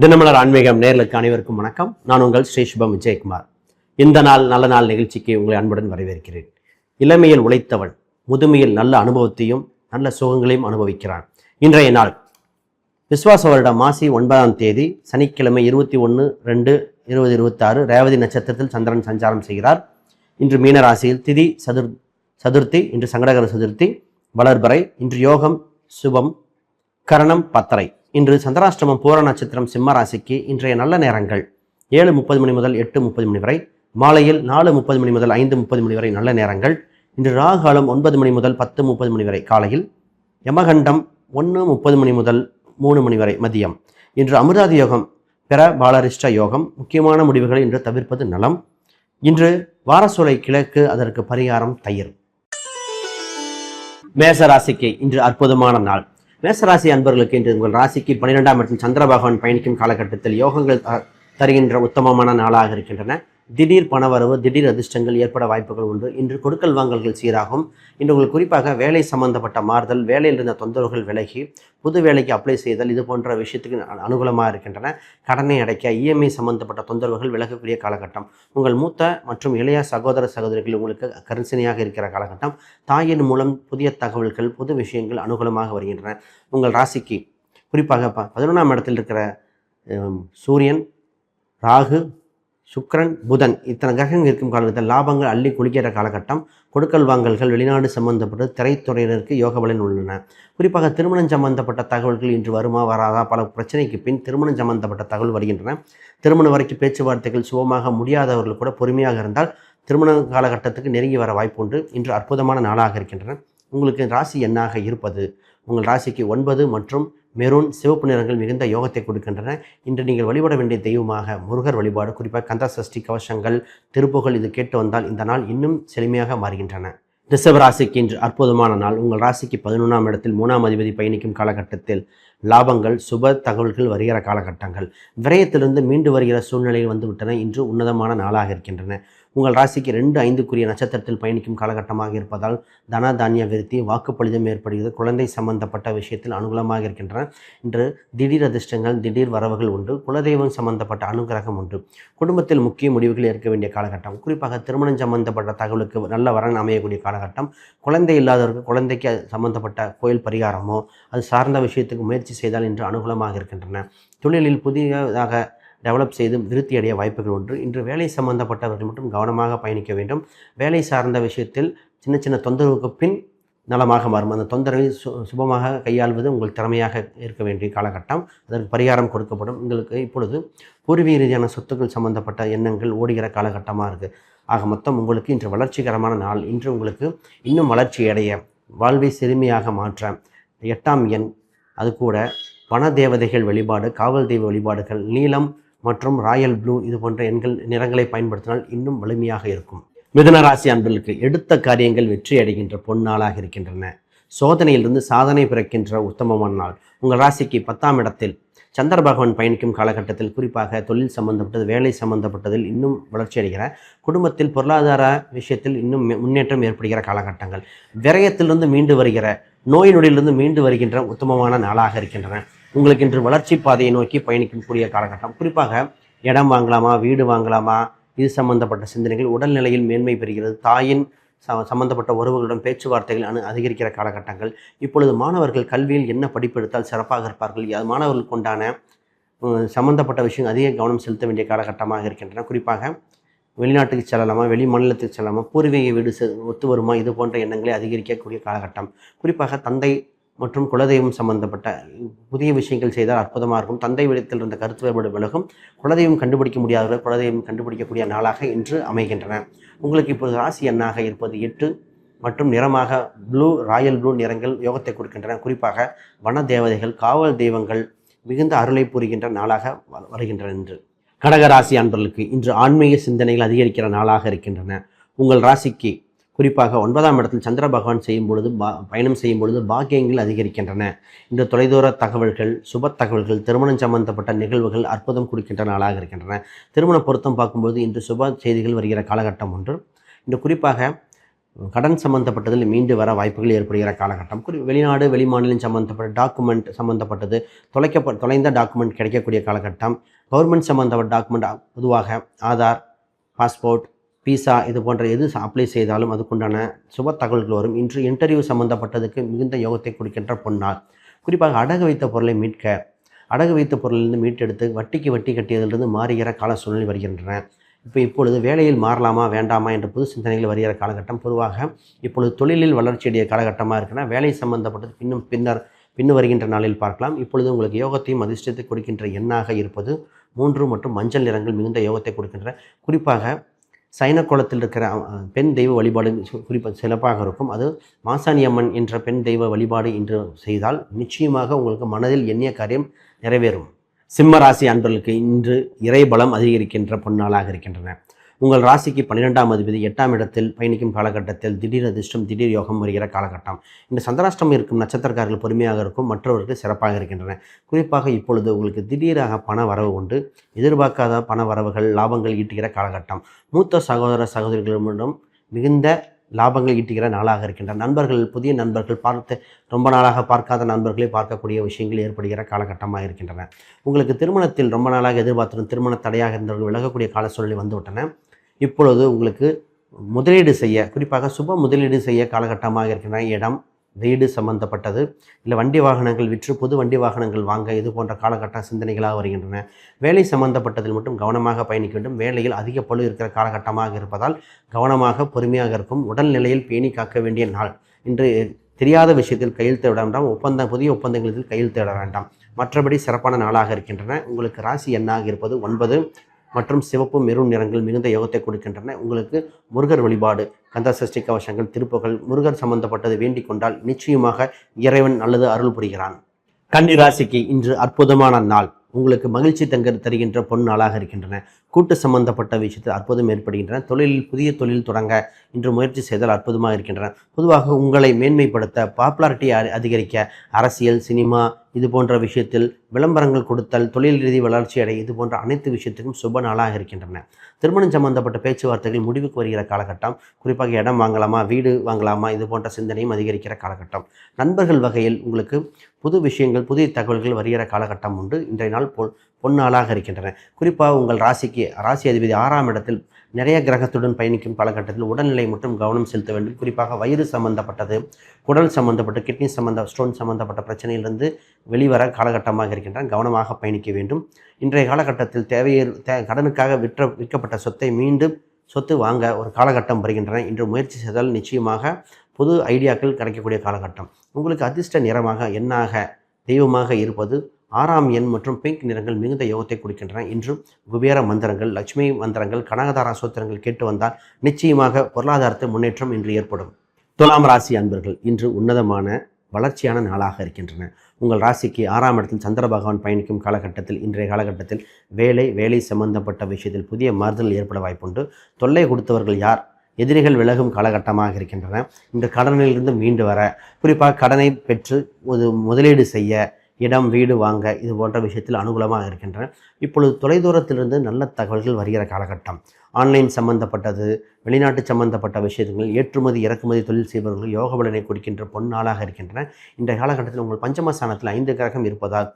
தினமலர் ஆன்மீகம் நேர்களுக்கு அனைவருக்கும் வணக்கம். நான் உங்கள் ஸ்ரீ சுபம் விஜயகுமார். இந்த நாள் நல்ல நாள் நிகழ்ச்சிக்கு உங்களை அன்புடன் வரவேற்கிறேன். இளமையில் உழைத்தவன் முதுமையில் நல்ல அனுபவத்தையும் நல்ல சுகங்களையும் அனுபவிக்கிறான் இன்றைய நாள். விஸ்வாச வருடம் மாசி ஒன்பதாம் தேதி சனிக்கிழமை இருபத்தி ஒன்று ரெண்டு இருபது இருபத்தாறு ரேவதி நட்சத்திரத்தில் சந்திரன் சஞ்சாரம் செய்கிறார். இன்று மீனராசியில் திதி சதுர் சதுர்த்தி இன்று சங்கடகர சதுர்த்தி வளர்பறை இன்று யோகம் சுபம் கரணம் பத்தரை. இன்று சந்திராஷ்டமம் பூர நட்சத்திரம் சிம்ம ராசிக்கு இன்றைய நல்ல நேரங்கள். ஏழு முப்பது மணி முதல் எட்டு முப்பது மணி வரை. மாலையில் நாலு முப்பது மணி முதல் ஐந்து முப்பது மணி வரை நல்ல நேரங்கள். இன்று ராகாலம் ஒன்பது மணி முதல் பத்து முப்பது மணி வரை காலையில். யமகண்டம் ஒன்று முப்பது மணி முதல் மூணு மணி வரை மதியம். இன்று அமிர்தாதி யோகம் பெற பாலரிஷ்ட யோகம். முக்கியமான முடிவுகளை இன்று தவிர்ப்பது நலம். இன்று வாரசோலை கிழக்கு அதற்கு பரிகாரம் தயிர். மேச ராசிக்கு இன்று அற்புதமான நாள். மேசராசி அன்பர்களுக்கு இன்று உங்கள் ராசிக்கு பன்னிரெண்டாம் இடத்தில் சந்திர பகவான் பயணிக்கும் காலகட்டத்தில் யோகங்கள் த- தருகின்ற உத்தமமான நாளாக இருக்கின்றன. திடீர் பணவரவு திடீர் அதிர்ஷ்டங்கள் ஏற்பட வாய்ப்புகள் உண்டு. இன்று கொடுக்கல் வாங்கல்கள் சீராகும். இன்று உங்களுக்கு குறிப்பாக வேலை சம்பந்தப்பட்ட மாறுதல் வேலையில் இருந்த தொந்தரவுகள் விலகி புது வேலைக்கு அப்ளை செய்தல் இது போன்ற விஷயத்துக்கு அனுகூலமாக இருக்கின்றன. கடனை அடைக்க இஎம்ஐ சம்பந்தப்பட்ட தொந்தரவுகள் விலகக்கூடிய காலகட்டம். உங்கள் மூத்த மற்றும் இளைய சகோதர சகோதரிகள் உங்களுக்கு கரிசனையாக இருக்கிற காலகட்டம். தாயின் மூலம் புதிய தகவல்கள் புது விஷயங்கள் அனுகூலமாக வருகின்றன. உங்கள் ராசிக்கு குறிப்பாக ப பதினொன்றாம் இடத்தில் இருக்கிற சூரியன் ராகு சுக்ரன் புதன் இத்தனை கிரகங்கள் இருக்கும் காலகட்டத்தில் லாபங்கள் அள்ளி குளிக்கிற காலகட்டம் கொடுக்கல் வாங்கல்கள் வெளிநாடு சம்பந்தப்பட்ட திரைத்துறையினருக்கு யோக பலன் உள்ளன. குறிப்பாக திருமணம் சம்பந்தப்பட்ட தகவல்கள் இன்று வருமா வராதா? பல பிரச்சனைக்கு பின் திருமணம் சம்பந்தப்பட்ட தகவல் வருகின்றன. திருமணம் வரைக்கும் பேச்சுவார்த்தைகள் சுபமாக முடியாதவர்கள் கூட பொறுமையாக இருந்தால் திருமண காலகட்டத்துக்கு நெருங்கி வர வாய்ப்பு உண்டு. இன்று அற்புதமான நாளாக இருக்கின்றன. உங்களுக்கு ராசி எண்ணாக இருப்பது? உங்கள் ராசிக்கு ஒன்பது மற்றும் மெரூன் சிவப்பு நிறங்கள் மிகுந்த யோகத்தை கொடுக்கின்றன. இன்று நீங்கள் வழிபட வேண்டிய தெய்வமாக முருகர் வழிபாடு குறிப்பாக கந்த சஷ்டி கவசங்கள் திருப்புகள் இது கேட்டு வந்தால் இந்த நாள் இன்னும் செழுமையாக மாறுகின்றன. ரிஷப ராசிக்கு இன்று அற்புதமான நாள். உங்கள் ராசிக்கு பதினொன்றாம் இடத்தில் மூணாம் அதிபதி பயணிக்கும் காலகட்டத்தில் லாபங்கள் சுப தகவல்கள் வருகிற காலகட்டங்கள். விரயத்திலிருந்து மீண்டு வருகிற சூழ்நிலையில் வந்துவிட்டன. இன்று உன்னதமான நாளாக இருக்கின்றன. உங்கள் ராசிக்கு ரெண்டு ஐந்துக்குரிய நட்சத்திரத்தில் பயணிக்கும் காலகட்டமாக இருப்பதால் தன தானிய விருத்தி வாக்குப்பளிதம் ஏற்படுகிறது. குழந்தை சம்பந்தப்பட்ட விஷயத்தில் அனுகூலமாக இருக்கின்றன. இன்று திடீர் அதிர்ஷ்டங்கள் திடீர் வரவுகள் உண்டு. குலதெய்வம் சம்பந்தப்பட்ட அனுகிரகம் உண்டு. குடும்பத்தில் முக்கிய முடிவுகள் ஏற்க வேண்டிய காலகட்டம். குறிப்பாக திருமணம் சம்பந்தப்பட்ட தகவலுக்கு நல்ல வரன் அமையக்கூடிய காலகட்டம். குழந்தை இல்லாதவருக்கு குழந்தைக்கு சம்பந்தப்பட்ட கோயில் பரிகாரமோ அது சார்ந்த விஷயத்துக்கு முயற்சி செய்தால் இன்று அனுகூலமாக இருக்கின்றன. தொழிலில் புதியதாக டெவலப் செய்து விருத்தி அடைய வாய்ப்புகள் உண்டு. இன்று வேலை சம்பந்தப்பட்டவர்கள் மட்டும் கவனமாக பயணிக்க வேண்டும். வேலை சார்ந்த விஷயத்தில் சின்ன சின்ன தொந்தரவுக்கு பின் நலமாக மாறும். அந்த தொந்தரவை சு சுபமாக கையாள்வது உங்கள் திறமையாக இருக்க வேண்டிய காலகட்டம். அதற்கு பரிகாரம் கொடுக்கப்படும். உங்களுக்கு இப்பொழுது பூர்வீக ரீதியான சொத்துக்கள் சம்பந்தப்பட்ட எண்ணங்கள் ஓடுகிற காலகட்டமாக இருக்குது ஆக மொத்தம் உங்களுக்கு இன்று வளர்ச்சிகரமான நாள். இன்று உங்களுக்கு இன்னும் வளர்ச்சி அடைய வாழ்வை செழுமையாக மாற்ற எட்டாம் எண் அது கூட வன தேவதைகள் வழிபாடு காவல் தெய்வ வழிபாடுகள் நீளம் மற்றும் ராயல் ப்ளூ இது போன்ற எண்கள் நிறங்களை பயன்படுத்தினால் இன்னும் வலிமையாக இருக்கும். மிதுன ராசி அன்பர்களுக்கு எடுத்த காரியங்கள் வெற்றி அடைகின்ற பொன்னாளாக இருக்கின்றன. சோதனையிலிருந்து சாதனை பிறக்கின்ற உத்தமமான நாள். உங்கள் ராசிக்கு பத்தாம் இடத்தில் சந்திர பகவான் பயணிக்கும் காலகட்டத்தில் குறிப்பாக தொழில் சம்பந்தப்பட்டது வேலை சம்பந்தப்பட்டதில் இன்னும் வளர்ச்சி அடைகிற குடும்பத்தில் பொருளாதார விஷயத்தில் இன்னும் மே- முன்னேற்றம் ஏற்படுகிற காலகட்டங்கள். விரயத்திலிருந்து மீண்டு வருகிற நோய் நொடியிலிருந்து மீண்டு வருகின்ற உத்தமமான நாளாக இருக்கின்றன. உங்களுக்கு இன்று வளர்ச்சி பாதையை நோக்கி பயணிக்கக்கூடிய காலகட்டம். குறிப்பாக இடம் வாங்கலாமா வீடு வாங்கலாமா இது சம்பந்தப்பட்ட சிந்தனைகள் உடல்நிலையில் மேன்மை பெறுகிறது. தாயின் ச சம்பந்தப்பட்ட உறவுகளுடன் பேச்சுவார்த்தைகள் அனு அதிகரிக்கிற காலகட்டங்கள். இப்பொழுது மாணவர்கள் கல்வியில் என்ன படிப்பெடுத்தால் சிறப்பாக இருப்பார்கள்? மாணவர்களுக்கு உண்டான சம்பந்தப்பட்ட விஷயம் அதிக கவனம் செலுத்த வேண்டிய காலகட்டமாக இருக்கின்றன. குறிப்பாக வெளிநாட்டுக்கு செல்லலாமா வெளி மாநிலத்துக்கு செல்லலாமா பூர்வீக வீடு செ- ஒத்து வருமா இது போன்ற எண்ணங்களை அதிகரிக்கக்கூடிய காலகட்டம். குறிப்பாக தந்தை மற்றும் குலதெய்வம் சம்பந்தப்பட்ட புதிய விஷயங்கள் செய்தால் அற்புதமாக இருக்கும். தந்தை விடத்தில் இருந்த கருத்து வேறுபாடு விலகும். குலதெய்வம் கண்டுபிடிக்க முடியாதவர்கள் குலதெய்வம் கண்டுபிடிக்கக்கூடிய நாளாக இன்று அமைகின்றன. உங்களுக்கு இப்போது ராசி எண்ணாக இருப்பது எட்டு மற்றும் நிறமாக ப்ளூ ராயல் ப்ளூ நிறங்கள் யோகத்தை கொடுக்கின்றன. குறிப்பாக வன தேவதைகள் காவல் தெய்வங்கள் மிகுந்த அருளை புரிகின்ற நாளாக வ- வருகின்றன இன்று. கடக ராசி அன்பர்களுக்கு இன்று ஆன்மீக சிந்தனைகள் அதிகரிக்கிற நாளாக இருக்கின்றன. உங்கள் ராசிக்கு குறிப்பாக ஒன்பதாம் இடத்தில் சந்திர பகவான் செய்யும் பொழுது பா பயணம் செய்யும் பொழுது பாக்கியங்கள் அதிகரிக்கின்றன. இந்த தொலைதூர தகவல்கள் சுப தகவல்கள் திருமணம் சம்பந்தப்பட்ட நிகழ்வுகள் அற்புதம் கொடுக்கின்ற நாளாக இருக்கின்றன. திருமண பொருத்தம் பார்க்கும்போது இன்று சுப செய்திகள் வருகிற காலகட்டம் ஒன்று. இன்று குறிப்பாக கடன் சம்பந்தப்பட்டதில் மீண்டு வர வாய்ப்புகள் ஏற்படுகிற காலகட்டம். குறி வெளிநாடு வெளிமாநிலம் சம்பந்தப்பட்ட டாக்குமெண்ட் சம்பந்தப்பட்டது தொலைக்கப்ப தொலைந்த டாக்குமெண்ட் கிடைக்கக்கூடிய காலகட்டம். கவர்மெண்ட் சம்பந்தப்பட்ட டாக்குமெண்ட் பொதுவாக ஆதார் பாஸ்போர்ட் விசா இது போன்ற எது அப்ளை செய்தாலும் அதுக்குண்டான சுப தகவல்கள் வரும். இன்று இன்டர்வியூ சம்பந்தப்பட்டதுக்கு மிகுந்த யோகத்தை கொடுக்கின்ற பொன்னால் குறிப்பாக அடகு வைத்த பொருளை மீட்க அடகு வைத்த பொருளிலிருந்து மீட்டெடுத்து வட்டிக்கு வட்டி கட்டியதிலிருந்து மாறுகிற கால சூழ்நிலை வருகின்றன. இப்போ இப்பொழுது வேலையில் மாறலாமா வேண்டாமா என்ற புது சிந்தனைகள் வருகிற காலகட்டம் பொதுவாக இப்பொழுது தொழிலில் வளர்ச்சியடைய காலகட்டமாக இருக்குன்னா வேலை சம்பந்தப்பட்டது பின்னும் பின்னர் பின்னு வருகின்ற நாளில் பார்க்கலாம். இப்பொழுது உங்களுக்கு யோகத்தையும் அதிர்ஷ்டத்தை கொடுக்கின்ற எண்ணாக இருப்பது மூன்று மற்றும் மஞ்சள் நிறங்கள் மிகுந்த யோகத்தை கொடுக்கின்ற குறிப்பாக சைன கோலத்தில் இருக்கிற பெண் தெய்வ வழிபாடு குறிப்பாக சிறப்பாக இருக்கும். அது மாசாணி அம்மன் என்ற பெண் தெய்வ வழிபாடு இன்று செய்தால் நிச்சயமாக உங்களுக்கு மனதில் எண்ணிய காரியம் நிறைவேறும். சிம்ம ராசி அன்பர்களுக்கு இன்று இறைபலம் அதிகரிக்கின்ற பொன்னாளாக இருக்கின்றன. உங்கள் ராசிக்கு பன்னிரெண்டாம் அதிபதி எட்டாம் இடத்தில் பயணிக்கும் காலகட்டத்தில் திடீர் அதிர்ஷ்டம் திடீர் யோகம் வருகிற காலகட்டம். இந்த சந்திராஷ்டம் இருக்கும் நட்சத்திரக்காரர்கள் பொறுமையாக இருக்கும் மற்றவர்கள் சிறப்பாக இருக்கின்றன. குறிப்பாக இப்பொழுது உங்களுக்கு திடீராக பண வரவு உண்டு. எதிர்பார்க்காத பண வரவுகள் லாபங்கள் ஈட்டுகிற காலகட்டம். மூத்த சகோதர சகோதரிகளிடம் மிகுந்த லாபங்கள் ஈட்டுகிற நாளாக இருக்கின்றன. நண்பர்கள் புதிய நண்பர்கள் பார்த்து ரொம்ப நாளாக பார்க்காத நண்பர்களை பார்க்கக்கூடிய விஷயங்கள் ஏற்படுகிற காலகட்டமாக இருக்கின்றன. உங்களுக்கு திருமணத்தில் ரொம்ப நாளாக எதிர்பார்த்திருந்த திருமண தடையாக இருந்தவர்கள் விலகக்கூடிய கால சூழ்நிலை வந்துவிட்டன. இப்பொழுது உங்களுக்கு முதலீடு செய்ய குறிப்பாக சுப முதலீடு செய்ய காலகட்டமாக இருக்கின்றன. இடம் வீடு சம்பந்தப்பட்டது. இல்லை வண்டி வாகனங்கள் விற்று புது வண்டி வாகனங்கள் வாங்க இது போன்ற காலகட்ட சிந்தனைகளாக வருகின்றன. வேலை சம்பந்தப்பட்டதில் மட்டும் கவனமாக பயணிக்க வேண்டும். வேலையில் அதிக பழு இருக்கிற காலகட்டமாக இருப்பதால் கவனமாக பொறுமையாக இருக்கும். உடல்நிலையில் பேணி காக்க வேண்டிய நாள். இன்று தெரியாத விஷயத்தில் கையெழுத்து விட வேண்டாம். ஒப்பந்தம் புதிய ஒப்பந்தங்களில் கையெழுத்து விட வேண்டாம். மற்றபடி சிறப்பான நாளாக இருக்கின்றன. உங்களுக்கு ராசி எண்ணாக இருப்பது ஒன்பது. மற்றும் சிவப்பு மெருண் நிறங்கள் மிகுந்த யோகத்தை கொடுக்கின்றன. உங்களுக்கு முருகர் வழிபாடு கந்த சஷ்டி கவசங்கள் திருப்புகள் முருகர் சம்பந்தப்பட்டது வேண்டிக் கொண்டால் நிச்சயமாக இறைவன் நல்லது அருள் புரிகிறான். கன்னிராசிக்கு இன்று அற்புதமான நாள். உங்களுக்கு மகிழ்ச்சி தங்க தருகின்ற பொன் நாளாக இருக்கின்றன. கூட்டு சம்பந்தப்பட்ட விஷயத்தில் அற்புதம் ஏற்படுகின்றன. தொழிலில் புதிய தொழில் தொடங்க இன்று முயற்சி செய்தால் அற்புதமாக இருக்கின்றன. பொதுவாக உங்களை மேன்மைப்படுத்த பாப்புலாரிட்டி அதிகரிக்க அரசியல் சினிமா இது போன்ற விஷயத்தில் விளம்பரங்கள் கொடுத்தல் தொழில் ரீதி வளர்ச்சி அடை இது போன்ற அனைத்து விஷயத்துக்கும் சுப நாளாக இருக்கின்றன. திருமணம் சம்பந்தப்பட்ட பேச்சுவார்த்தைகள் முடிவுக்கு வருகிற காலகட்டம் குறிப்பாக இடம் வாங்கலாமா வீடு வாங்கலாமா இது போன்ற சிந்தனையும் அதிகரிக்கிற காலகட்டம். நண்பர்கள் வகையில் உங்களுக்கு புது விஷயங்கள் புதிய தகவல்கள் வருகிற காலகட்டம் உண்டு இன்றைய நாள் பொ பொன்னாளாக இருக்கின்றன. குறிப்பாக உங்கள் ராசிக்கு ராசி அதிபதி ஆறாம் இடத்தில் நிறைய கிரகத்துடன் பயணிக்கும் காலகட்டத்தில் உடல்நிலை மற்றும் கவனம் செலுத்த வேண்டும். குறிப்பாக வயிறு சம்பந்தப்பட்டது குடல் சம்பந்தப்பட்ட கிட்னி சம்பந்த ஸ்டோன் சம்பந்தப்பட்ட பிரச்சனையிலிருந்து வெளிவர காலகட்டமாக இருக்கின்றன. கவனமாக பயணிக்க வேண்டும். இன்றைய காலகட்டத்தில் தேவையில் தே கடனுக்காக விற்ற விற்கப்பட்ட சொத்தை மீண்டும் சொத்து வாங்க ஒரு காலகட்டம் வருகின்றன. இன்று முயற்சி செய்தால் நிச்சயமாக புது ஐடியாக்கள் கிடைக்கக்கூடிய காலகட்டம். உங்களுக்கு அதிர்ஷ்ட நிறமாக எண்ணாக தெய்வமாக இருப்பது ஆறாம் எண் மற்றும் பிங்க் நிறங்கள் மிகுந்த யோகத்தை கொடுக்கின்றன. இன்றும் குபேர மந்திரங்கள் லட்சுமி மந்திரங்கள் கனகதாரா சூத்திரங்கள் கேட்டு வந்தால் நிச்சயமாக பொருளாதாரத்தில் முன்னேற்றம் இன்று ஏற்படும். துலாம் ராசி அன்பர்கள் இன்று உன்னதமான வளர்ச்சியான நாளாக இருக்கின்றன. உங்கள் ராசிக்கு ஆறாம் இடத்தில் சந்திர பகவான் பயணிக்கும் காலகட்டத்தில் இன்றைய காலகட்டத்தில் வேலை வேலை சம்பந்தப்பட்ட விஷயத்தில் புதிய மாறுதல் ஏற்பட வாய்ப்புண்டு. தொல்லை கொடுத்தவர்கள் யார்? எதிரிகள் விலகும் காலகட்டமாக இருக்கின்றன. இந்த கடனிலிருந்து மீண்டு வர குறிப்பாக கடனை பெற்று ஒரு முதலீடு செய்ய இடம் வீடு வாங்க இது போன்ற விஷயத்தில் அனுகூலமாக இருக்கின்றன. இப்பொழுது தொலைதூரத்திலிருந்து நல்ல தகவல்கள் வருகிற காலகட்டம். ஆன்லைன் சம்பந்தப்பட்டது வெளிநாட்டு சம்பந்தப்பட்ட விஷயங்கள் ஏற்றுமதி இறக்குமதி தொழில் செய்பவர்கள் யோக பலனை கொடுக்கின்ற பொன்னாளாக இருக்கின்றன. இந்த காலகட்டத்தில் உங்கள் பஞ்சமஸ்தானத்தில் ஐந்து கிரகம் இருப்பதால்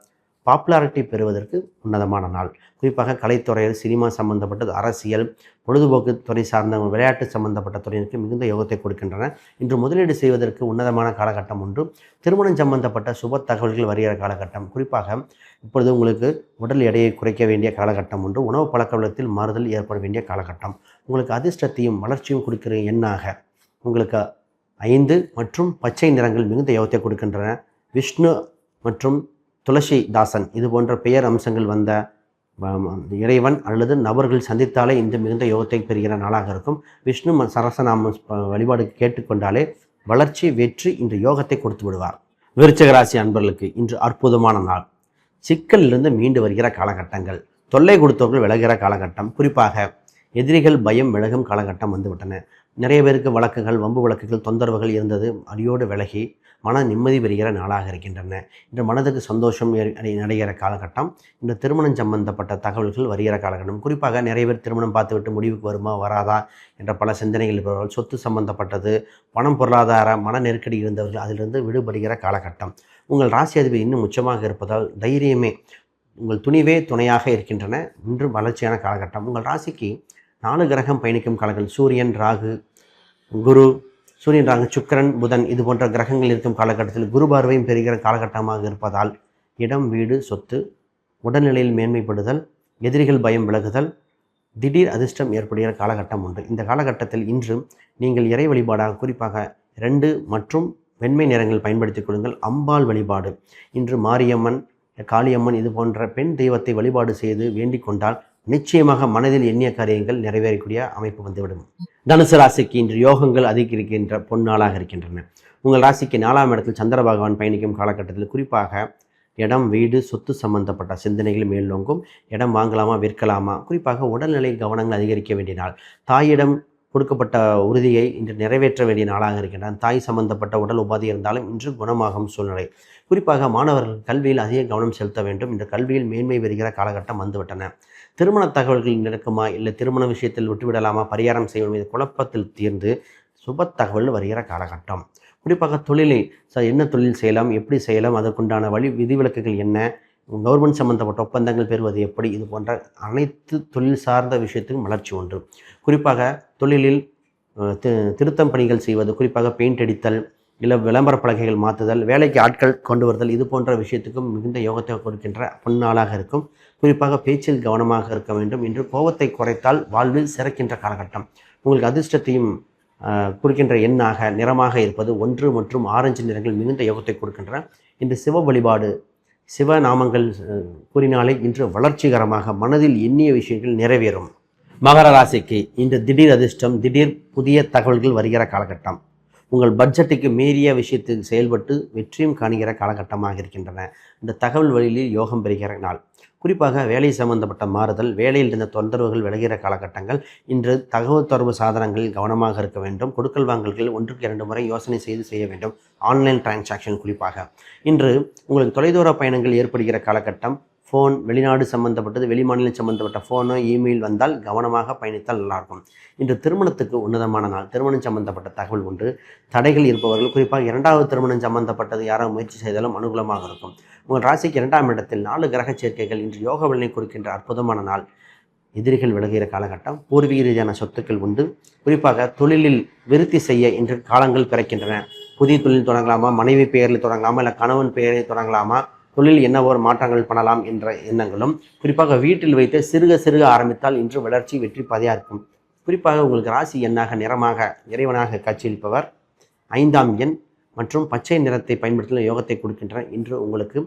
பாப்புலாரிட்டி பெறுவதற்கு உன்னதமான நாள். குறிப்பாக கலைத்துறையில் சினிமா சம்பந்தப்பட்டது அரசியல் பொழுதுபோக்கு துறை சார்ந்த விளையாட்டு சம்பந்தப்பட்ட துறையினருக்கு மிகுந்த யோகத்தை கொடுக்கின்றன. இன்று முதலீடு செய்வதற்கு உன்னதமான காலகட்டம் ஒன்று. திருமணம் சம்பந்தப்பட்ட சுப தகவல்கள் வருகிற காலகட்டம். குறிப்பாக இப்பொழுது உங்களுக்கு உடல் எடையை குறைக்க வேண்டிய காலகட்டம் ஒன்று. உணவு பழக்க வழக்கத்தில் மாறுதல் ஏற்பட வேண்டிய காலகட்டம். உங்களுக்கு அதிர்ஷ்டத்தையும் வளர்ச்சியும் கொடுக்கிற எண்ணாக உங்களுக்கு ஐந்து மற்றும் பச்சை நிறங்கள் மிகுந்த யோகத்தை கொடுக்கின்றன. விஷ்ணு மற்றும் துளசி தாசன் இது போன்ற பெயர் அம்சங்கள் வந்த இறைவன் அல்லது நபர்கள் சந்தித்தாலே இந்த மிகுந்த யோகத்தை பெறுகிற நாளாக இருக்கும். விஷ்ணு சரசநாம வழிபாடு கேட்டுக்கொண்டாலே வளர்ச்சி வெற்றி இன்று யோகத்தை கொடுத்து விடுவார். விருச்சகராசி அன்பர்களுக்கு இன்று அற்புதமான நாள். சிக்கலிலிருந்து மீண்டு வருகிற காலகட்டங்கள். தொல்லை கொடுத்தவர்கள் விலகிற காலகட்டம். குறிப்பாக எதிரிகள் பயம் விலகும் காலகட்டம் வந்துவிட்டன. நிறைய பேருக்கு வழக்குகள் வம்பு வழக்குகள் தொந்தரவுகள் இருந்தது. அடியோடு விலகி மன நிம்மதி பெறுகிற நாளாக இருக்கின்றன. இன்று மனதுக்கு சந்தோஷம் நடைகிற காலகட்டம் இந்த திருமணம் சம்பந்தப்பட்ட தகவல்கள் வருகிற காலகட்டம். குறிப்பாக நிறைய பேர் திருமணம் பார்த்துவிட்டு முடிவுக்கு வருமா வராதா என்ற பல சிந்தனைகள் இருப்பவர்கள் சொத்து சம்பந்தப்பட்டது பணம் பொருளாதார மன நெருக்கடி இருந்தவர்கள் அதிலிருந்து விடுபடுகிற காலகட்டம். உங்கள் ராசி அதிபதி இன்னும் உச்சமாக இருப்பதால் தைரியமே உங்கள் துணிவே துணையாக இருக்கின்றன. இன்று வளர்ச்சியான காலகட்டம். உங்கள் ராசிக்கு நாலு கிரகம் பயணிக்கும் காலங்கள். சூரியன் ராகு குரு சூரியன் ராகு சுக்கிரன் புதன் இது போன்ற கிரகங்கள் இருக்கும் காலகட்டத்தில் குரு பார்வையும் பெறுகிற காலகட்டமாக இருப்பதால் இடம் வீடு சொத்து உடல்நிலையில் மேன்மைப்படுதல் எதிரிகள் பயம் விலகுதல் திடீர் அதிர்ஷ்டம் ஏற்படுகிற காலகட்டம் உண்டு. இந்த காலகட்டத்தில் இன்று நீங்கள் இறை வழிபாடாக குறிப்பாக ரெண்டு மற்றும் வெண்மை நிறங்கள் பயன்படுத்திக் கொள்ளுங்கள். அம்பாள் வழிபாடு. இன்று மாரியம்மன் காளியம்மன் இது போன்ற பெண் தெய்வத்தை வழிபாடு செய்து வேண்டிக் கொண்டால் நிச்சயமாக மனதில் எண்ணிய காரியங்கள் நிறைவேறக்கூடிய அமைப்பு வந்துவிடும். தனுசு ராசிக்கு இன்று யோகங்கள் அதிகரிக்கின்ற பொன்னாளாக இருக்கின்றன. உங்கள் ராசிக்கு நாலாம் இடத்தில் சந்திர பகவான் பயணிக்கும் காலகட்டத்தில் குறிப்பாக இடம் வீடு சொத்து சம்பந்தப்பட்ட சிந்தனைகள் மேலோங்கும். இடம் வாங்கலாமா விற்கலாமா? குறிப்பாக உடல்நிலை கவனங்கள் அதிகரிக்க வேண்டிய நாள். தாயிடம் கொடுக்கப்பட்ட உறுதியை இன்று நிறைவேற்ற வேண்டிய நாளாக இருக்கின்றன. தாய் சம்பந்தப்பட்ட உடல் உபாதி இருந்தாலும் இன்று குணமாகும் சூழ்நிலை. குறிப்பாக மாணவர்கள் கல்வியில் அதிக கவனம் செலுத்த வேண்டும். இன்று கல்வியில் மேன்மை பெறுகிற காலகட்டம் வந்துவிட்டன. திருமண தகவல்கள் நடக்குமா? இல்லை திருமண விஷயத்தில் விட்டுவிடலாமா? பரிகாரம் செய்யும் மீது குழப்பத்தில் தீர்ந்து சுப தகவல் வருகிற காலகட்டம். குறிப்பாக தொழிலை சார் என்ன தொழில் செய்யலாம்? எப்படி செய்யலாம்? அதற்குண்டான வழி விதிவிலக்குகள் என்ன? கவர்மெண்ட் சம்பந்தப்பட்ட ஒப்பந்தங்கள் பெறுவது எப்படி? இது போன்ற அனைத்து தொழில் சார்ந்த விஷயத்துக்கும் வளர்ச்சி உண்டு. குறிப்பாக தொழிலில் திருத்தம் பணிகள் செய்வது குறிப்பாக பெயிண்ட் அடித்தல் இல்லை விளம்பர பலகைகள் மாற்றுதல் வேலைக்கு ஆட்கள் கொண்டு வருதல் இது போன்ற விஷயத்துக்கும் மிகுந்த யோகத்தை கொடுக்கின்ற பொன்னாளாக இருக்கும் குறிப்பாக பேச்சில் கவனமாக இருக்க வேண்டும். என்று கோபத்தை குறைத்தால் வாழ்வில் சிறக்கின்ற காலகட்டம். உங்களுக்கு அதிர்ஷ்டத்தையும் குறிக்கின்ற எண்ணாக நிறமாக இருப்பது ஒன்று மற்றும் ஆரஞ்சு நிறங்கள் மிகுந்த யோகத்தை கொடுக்கின்றன. இன்று சிவ வழிபாடு சிவ நாமங்கள் கூறினாலே இன்று வளர்ச்சிகரமாக மனதில் எண்ணிய விஷயங்கள் நிறைவேறும். மகர ராசிக்கு இன்று திடீர் அதிர்ஷ்டம் திடீர் புதிய தகவல்கள் வருகிற காலகட்டம். உங்கள் பட்ஜெட்டுக்கு மீறிய விஷயத்தில் செயல்பட்டு வெற்றியும் காணுகிற காலகட்டமாக இருக்கின்றன. இந்த தகவல் வழியில் யோகம் பெறுகிற நாள். குறிப்பாக வேலை சம்பந்தப்பட்ட மாறுதல் வேலையில் இருந்த தொந்தரவுகள் விலகிற காலகட்டங்கள் இன்று தகவல் தொடர்பு சாதனங்களில் கவனமாக இருக்க வேண்டும். கொடுக்கல் வாங்கல்கள் ஒன்றுக்கு இரண்டு முறை யோசனை செய்து செய்ய வேண்டும். ஆன்லைன் டிரான்சாக்ஷன் குறிப்பாக. இன்று உங்களுக்கு தொலைதூர பயணங்கள் ஏற்படுகிற காலகட்டம் ஃபோன் வெளிநாடு சம்பந்தப்பட்டது வெளிமாநிலம் சம்பந்தப்பட்ட ஃபோனோ இமெயில் வந்தால் கவனமாக பயணித்தால் நல்லாயிருக்கும். இன்று திருமணத்துக்கு உன்னதமான நாள். திருமணம் சம்பந்தப்பட்ட தகவல் உண்டு தடைகள் இருப்பவர்கள் குறிப்பாக இரண்டாவது திருமணம் சம்பந்தப்பட்டது யாரோ முயற்சி செய்தாலும் அனுகூலமாக இருக்கும். உங்கள் ராசிக்கு இரண்டாம் இடத்தில் நாலு கிரக சேர்க்கைகள். இன்று யோக பலனை குறிக்கின்ற அற்புதமான நாள். எதிரிகள் விலகுகிற காலகட்டம். பூர்வீக ரீதியான சொத்துக்கள் உண்டு. குறிப்பாக தொழிலில் விருத்தி செய்ய இன்று காலங்கள் பிறக்கின்றன. புதிய தொழில் தொடங்கலாமா? மனைவி பெயரில் தொடங்கலாமா? இல்லை கணவன் பெயரில் தொடங்கலாமா? தொழில் என்ன ஒரு மாற்றங்கள் பண்ணலாம் என்ற எண்ணங்களும் குறிப்பாக வீட்டில் வைத்து சிறுக சிறுக ஆரம்பித்தால் இன்று வளர்ச்சி வெற்றி பதியா இருக்கும். குறிப்பாக உங்களுக்கு ராசி எண்ணாக நிறமாக இறைவனாக காட்சியளிப்பவர் ஐந்தாம் எண் மற்றும் பச்சை நிறத்தை பயன்படுத்தின யோகத்தை கொடுக்கின்ற இன்று உங்களுக்கு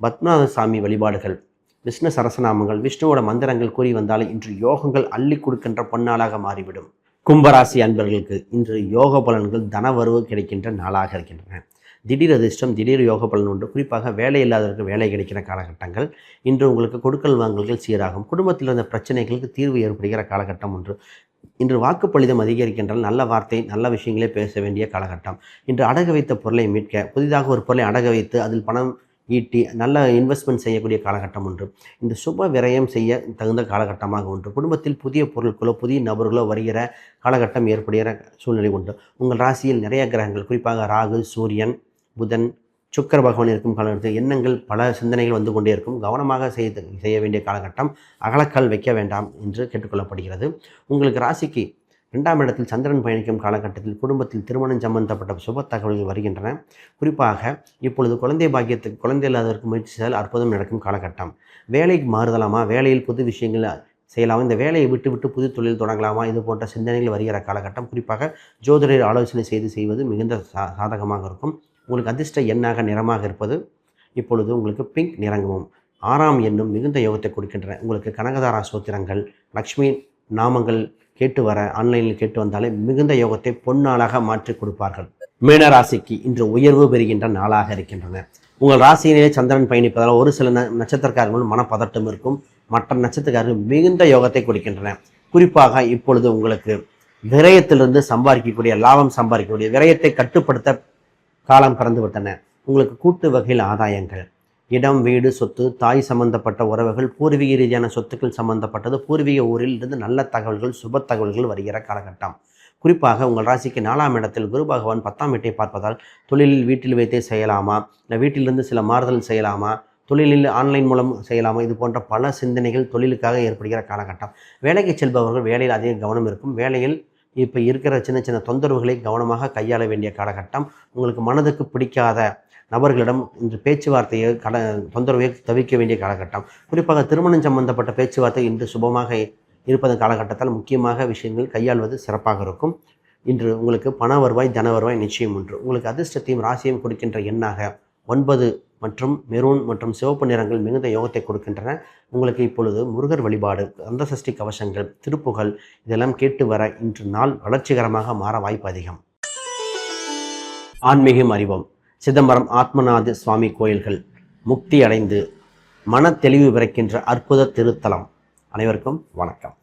பத்மநாத சாமி வழிபாடுகள் விஷ்ணு சரசநாமங்கள் விஷ்ணுவோட மந்திரங்கள் கூறி வந்தாலே இன்று யோகங்கள் அள்ளி கொடுக்கின்ற பொன்னாளாக மாறிவிடும். கும்பராசி அன்பர்களுக்கு இன்று யோக பலன்கள் தனவரவு கிடைக்கின்ற நாளாக இருக்கின்றன. திடீர் அதிர்ஷ்டம் திடீர் யோக பலன் உண்டு. குறிப்பாக வேலை இல்லாதவருக்கு வேலை கிடைக்கிற காலகட்டங்கள். இன்று உங்களுக்கு கொடுக்கல் வாங்கல்கள் சீராகும். குடும்பத்தில் இருந்த பிரச்சனைகளுக்கு தீர்வு ஏற்படுகிற காலகட்டம் ஒன்று. இன்று வாக்குப்பளிதம் அதிகரிக்கின்றால் நல்ல வார்த்தை நல்ல விஷயங்களே பேச வேண்டிய காலகட்டம். இன்று அடகு வைத்த பொருளை மீட்க புதிதாக ஒரு பொருளை அடகு வைத்து அதில் பணம் ஈட்டி நல்ல இன்வெஸ்ட்மெண்ட் செய்யக்கூடிய காலகட்டம் ஒன்று. இந்த சுப விரயம் செய்ய தகுந்த காலகட்டமாக உண்டு குடும்பத்தில் புதிய பொருட்களோ புதிய நபர்களோ வருகிற காலகட்டம் ஏற்படுகிற சூழ்நிலை உண்டு. உங்கள் ராசியில் நிறைய கிரகங்கள். குறிப்பாக ராகு சூரியன் புதன் சுக்கர பகவான் இருக்கும் காலகட்டத்தில் எண்ணங்கள் பல சிந்தனைகள் வந்து கொண்டே இருக்கும். கவனமாக செய்து செய்ய வேண்டிய காலகட்டம் அகலக்கால் வைக்க வேண்டாம் என்று கேட்டுக்கொள்ளப்படுகிறது. உங்களுக்கு ராசிக்கு ரெண்டாம் இடத்தில் சந்திரன் பயணிக்கும் காலகட்டத்தில் குடும்பத்தில் திருமணம் சம்பந்தப்பட்ட சுப தகவல்கள் வருகின்றன. குறிப்பாக இப்பொழுது குழந்தை பாக்கியத்துக்கு குழந்தை இல்லாதவருக்கு முயற்சி செய்தால் அற்புதம் நடக்கும் காலகட்டம். வேலைக்கு மாறுதலாமா? வேலையில் புது விஷயங்கள் செய்யலாமா? இந்த வேலையை விட்டு விட்டு புது தொழில் தொடங்கலாமா? இது போன்ற சிந்தனைகள் வருகிற காலகட்டம். குறிப்பாக ஜோதிடர் ஆலோசனை செய்து செய்வது மிகுந்த சா சாதகமாக இருக்கும். உங்களுக்கு அதிர்ஷ்ட எண்ணாக நிறமாக இருப்பது இப்பொழுது உங்களுக்கு பிங்க் நிறங்கமும் ஆறாம் எண்ணும் மிகுந்த யோகத்தை கொடுக்கின்றன. உங்களுக்கு கனகதாரா சோத்திரங்கள் லக்ஷ்மி நாமங்கள் கேட்டு வர ஆன்லைனில் கேட்டு வந்தாலே மிகுந்த யோகத்தை பொன்னாளாக மாற்றி கொடுப்பார்கள். மீன ராசிக்கு இன்று உயர்வு பெறுகின்ற நாளாக இருக்கின்றன. உங்கள் ராசியிலே சந்திரன் பயணிப்பதால் ஒரு சில ந- நட்சத்திரக்காரர்கள் மனப்பதட்டம் இருக்கும். மற்ற நட்சத்திரக்காரர்கள் மிகுந்த யோகத்தை கொடுக்கின்றன. குறிப்பாக இப்பொழுது உங்களுக்கு விரயத்திலிருந்து சம்பாதிக்கக்கூடிய லாபம் சம்பாதிக்கக்கூடிய விரயத்தை கட்டுப்படுத்த காலம் பறந்து விட்டன. உங்களுக்கு கூட்டு வகையில் ஆதாயங்கள். இடம் வீடு சொத்து தாய் சம்பந்தப்பட்ட உறவுகள் பூர்வீக ரீதியான சொத்துக்கள் சம்பந்தப்பட்டது பூர்வீக ஊரில் இருந்து நல்ல தகவல்கள் சுப தகவல்கள் வருகிற காலகட்டம். குறிப்பாக உங்கள் ராசிக்கு நாலாம் இடத்தில் குரு பகவான் பத்தாம் வீட்டை பார்ப்பதால் தொழிலில் வீட்டில் வைத்தே செய்யலாமா? இல்லை வீட்டிலிருந்து சில மாறுதல் செய்யலாமா? தொழிலில் ஆன்லைன் மூலம் செய்யலாமா? இது போன்ற பல சிந்தனைகள் தொழிலுக்காக ஏற்படுகிற காலகட்டம். வேலைக்கு செல்பவர்கள் வேலையில் அதிக கவனம் இருக்கும். வேலையில் இப்போ இருக்கிற சின்ன சின்ன தொந்தரவுகளை கவனமாக கையாள வேண்டிய காலகட்டம். உங்களுக்கு மனதுக்கு பிடிக்காத நபர்களிடம் இன்று பேச்சுவார்த்தையை கட தொந்தரவை தவிர்க்க வேண்டிய காலகட்டம். குறிப்பாக திருமணம் சம்பந்தப்பட்ட பேச்சுவார்த்தை இன்று சுபமாக இருப்பதன் காலகட்டத்தால் முக்கியமாக விஷயங்கள் கையாள்வது சிறப்பாக இருக்கும். இன்று உங்களுக்கு பண வருவாய் தன வருவாய் நிச்சயம் ஒன்று உங்களுக்கு அதிர்ஷ்டத்தையும் ராசியையும் கொடுக்கின்ற எண்ணாக ஒன்பது மற்றும் மெரூன் மற்றும் சிவப்பு நிறங்கள் மிகுந்த யோகத்தை கொடுக்கின்றன. உங்களுக்கு இப்பொழுது முருகர் வழிபாடு கந்தசஷ்டி கவசங்கள் திருப்புகள் இதெல்லாம் கேட்டு வர இன்று நாள் வளர்ச்சிகரமாக மாற வாய்ப்பு அதிகம். ஆன்மீகம் அறிவோம். சிதம்பரம் ஆத்மநாத சுவாமி கோயில்கள் முக்தி அடைந்து மன தெளிவு பிறக்கின்ற அற்புத திருத்தலம். அனைவருக்கும் வணக்கம்.